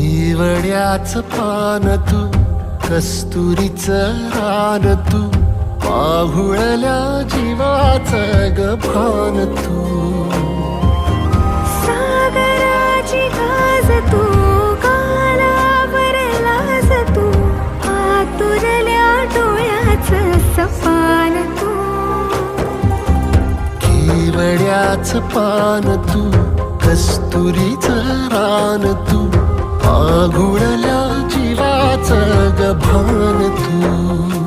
केवड्याच पान तू कस्तुरीच रान तू पाहुळल्या जीवाच गभान तू. सागराची गाज तू कालावर लाज तू आतुरल्या डोळ्याचं सपान तू. केवड्याच पान तू कस्तुरीच रान तू पाघुळल्या जीवाच गभान तू.